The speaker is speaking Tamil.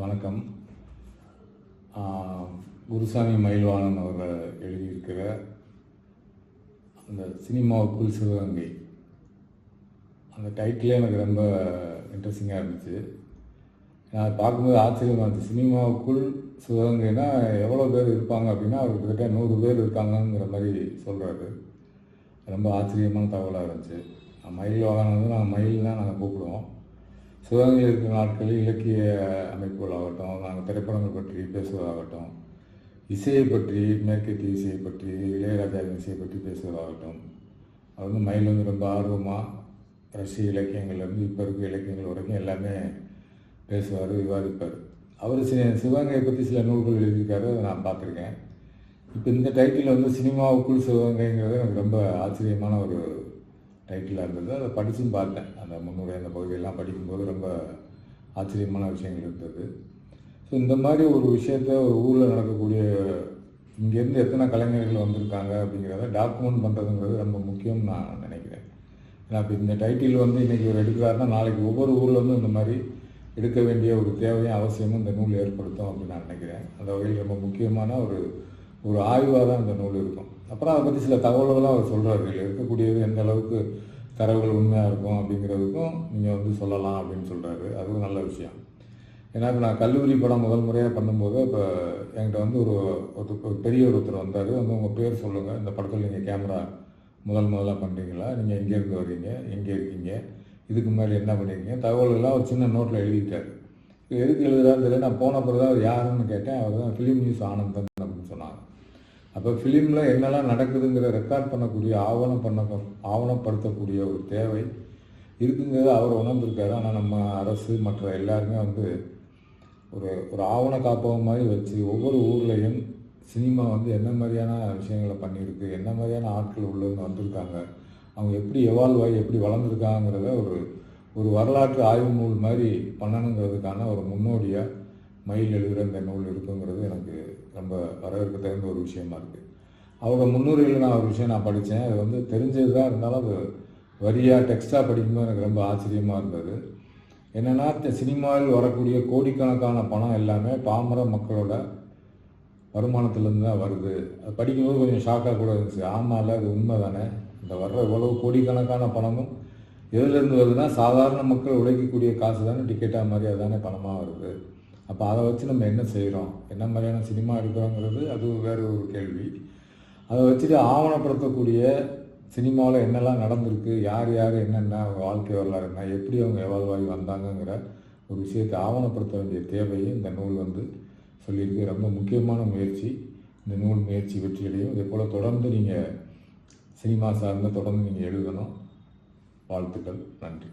வணக்கம். குருசாமி மயில்வாணன் அவர்கள் எழுதியிருக்கிற அந்த சினிமாவுக்குள் சிவகங்கை. அந்த டைட்டிலே எனக்கு ரொம்ப இன்ட்ரெஸ்டிங்காக இருந்துச்சு. நான் பார்க்கும்போது ஆச்சரியமாக இருந்துச்சு. சினிமாவுக்குள் சிவகங்கைனா எவ்வளோ பேர் இருப்பாங்க அப்படின்னா அவர் கிட்டத்தட்ட நூறு பேர் இருக்காங்கங்கிற மாதிரி சொல்கிறாரு ரொம்ப ஆச்சரியமான தகவலாக இருந்துச்சு. மயில் வாகனம் வந்து நாங்கள் மயில் தான் நாங்கள் கூப்பிடுவோம். சிவகங்கையில் இருக்கும் நாட்களில் இலக்கிய அமைப்புகளாகட்டும் நாங்கள் திரைப்படங்கள் பற்றி பேசுவதாகட்டும் இசையை பற்றி மேற்கத்திய இசையை பற்றி இளையராஜாவின் இசையை பற்றி பேசுவதாகட்டும் அது வந்து மயில் வந்து ரொம்ப ஆர்வமாக ரஷ்ய இலக்கியங்கள்லேருந்து இப்போ இருக்க இலக்கியங்கள் வரைக்கும் எல்லாமே பேசுவார் விவாதிப்பார். அவர் சில சிவகங்கையை பற்றி சில நூல்கள் எழுதியிருக்காரு அதை நான் பார்த்துருக்கேன். இப்போ இந்த டைட்டில் வந்து சினிமாவுக்குள் சிவகங்கைங்கிறது எனக்கு ரொம்ப ஆச்சரியமான ஒரு டைட்டிலாக இருந்தது. அதை படிச்சும் பார்த்தேன். அந்த முன்னுடைய அந்த பகுதியெல்லாம் படிக்கும்போது ரொம்ப ஆச்சரியமான விஷயங்கள் இருந்தது. ஸோ இந்த மாதிரி ஒரு விஷயத்த ஒரு ஊரில் நடக்கக்கூடிய இங்கேருந்து எத்தனை கலைஞர்கள் வந்திருக்காங்க அப்படிங்கிறத டாக்குமெண்ட் பண்ணுறதுங்கிறது ரொம்ப முக்கியம்னு நான் நினைக்கிறேன். ஏன்னா இப்போ இந்த டைட்டில் வந்து இன்றைக்கி ஒரு எடுக்கிறாருன்னா நாளைக்கு ஒவ்வொரு ஊரில் வந்து இந்த மாதிரி எடுக்க வேண்டிய ஒரு தேவையும் அவசியமும் இந்த நூல் ஏற்படுத்தும் அப்படின்னு நான் நினைக்கிறேன். அந்த வகையில் ரொம்ப முக்கியமான ஒரு ஒரு ஆய்வாக தான் அந்த நூல் இருக்கும். அப்புறம் அதை பற்றி சில தகவல்களும் அவர் சொல்கிறார் இதில் இருக்கக்கூடியது எந்த அளவுக்கு தரவுகள் உண்மையாக இருக்கும் அப்படிங்கிறதுக்கும் நீங்கள் வந்து சொல்லலாம் அப்படின்னு சொல்கிறாரு அதுவும் நல்ல விஷயம். ஏன்னா இப்போ நான் கல்லூரி படம் முதல் முறையாக பண்ணும்போது இப்போ என்கிட்ட வந்து ஒரு ஒரு ஒரு பெரிய ஒருத்தர் வந்தார். வந்து உங்கள் பேர் சொல்லுங்கள் இந்த படத்தில் நீங்கள் கேமரா முதல் முதலாக பண்ணுறீங்களா நீங்கள் எங்கேருந்து வர்றீங்க? எங்கே இருக்கீங்க? இதுக்கு முன்னாடி என்ன பண்ணியிருக்கீங்க தகவல்கள்லாம் ஒரு சின்ன நோட்டில் எழுதிட்டார். எதுக்கு எழுதுறாரு தெரியல. நான் போன பிறகு அவர் யாருன்னு கேட்டேன். அவர் தான் ஃபிலிம் நியூஸ் ஆனந்தன் அப்படின்னு சொன்னாங்க. அப்போ ஃபிலிமில் என்னெல்லாம் நடக்குதுங்கிற ரெக்கார்ட் பண்ணக்கூடிய ஆவணம் பண்ண ஆவணப்படுத்தக்கூடிய ஒரு தேவை இருக்குங்கிறத அவர் உணர்ந்திருக்காரு. ஆனால் நம்ம அரசு மற்ற எல்லாருமே வந்து ஒரு ஒரு ஆவண காப்பகம் மாதிரி வச்சு ஒவ்வொரு ஊர்லேயும் சினிமா வந்து என்ன மாதிரியான விஷயங்களை பண்ணியிருக்கு என்ன மாதிரியான ஆட்கள் உள்ளதுன்னு வந்திருக்காங்க. அவங்க எப்படி எவால்வ் ஆகி எப்படி வளர்ந்துருக்காங்கிறத ஒரு ஒரு வரலாற்று ஆய்வு நூல் மாதிரி பண்ணணுங்கிறதுக்கான ஒரு முன்னோடியாக மயில் எழுதுகிற இந்த நூல் இருக்குங்கிறது எனக்கு ரொம்ப வரவேற்க தகுந்த ஒரு விஷயமா இருக்குது அவங்க முன்னுரையில் நான் ஒரு விஷயம் நான் படித்தேன் அது வந்து தெரிஞ்சது தான் இருந்தாலும் அது வரியாக டெக்ஸ்ட்டாக படிக்கும்போது எனக்கு ரொம்ப ஆச்சரியமாக இருந்தது. என்னென்னா சினிமாவில் வரக்கூடிய கோடிக்கணக்கான பணம் எல்லாமே பாமர மக்களோட வருமானத்துலேருந்து தான் வருது. அது படிக்கும்போது கொஞ்சம் ஷாக்காக கூட இருந்துச்சு. ஆமாம்ல அது உண்மை தானே இந்த வர்ற இவ்வளவு கோடிக்கணக்கான பணமும் எதுலேருந்து வருதுன்னா சாதாரண மக்கள் உழைக்கக்கூடிய காசு தானே டிக்கெட்டாக மாதிரி அதுதானே பணமாக வருது. அப்போ அதை வச்சு நம்ம என்ன செய்கிறோம் என்ன மாதிரியான சினிமா எடுக்கிறோங்கிறது அது வேறு ஒரு கேள்வி. அதை வச்சுட்டு ஆவணப்படுத்தக்கூடிய சினிமாவில் என்னெல்லாம் நடந்திருக்கு? யார் யார் என்னென்ன அவங்க வாழ்க்கை வரலாறு என்ன எப்படி அவங்க எவால்வ் ஆகி வந்தாங்கங்கிற ஒரு விஷயத்தை ஆவணப்படுத்த வேண்டிய தேவையை இந்த நூல் வந்து சொல்லியிருக்கு. ரொம்ப முக்கியமான முயற்சி. இந்த நூல் முயற்சி வெற்றியடையும். இதே போல் தொடர்ந்து நீங்கள் சினிமா சார்ந்த தொடர்ந்து நீங்கள் எழுதணும். வாழ்த்துக்கள். நன்றி.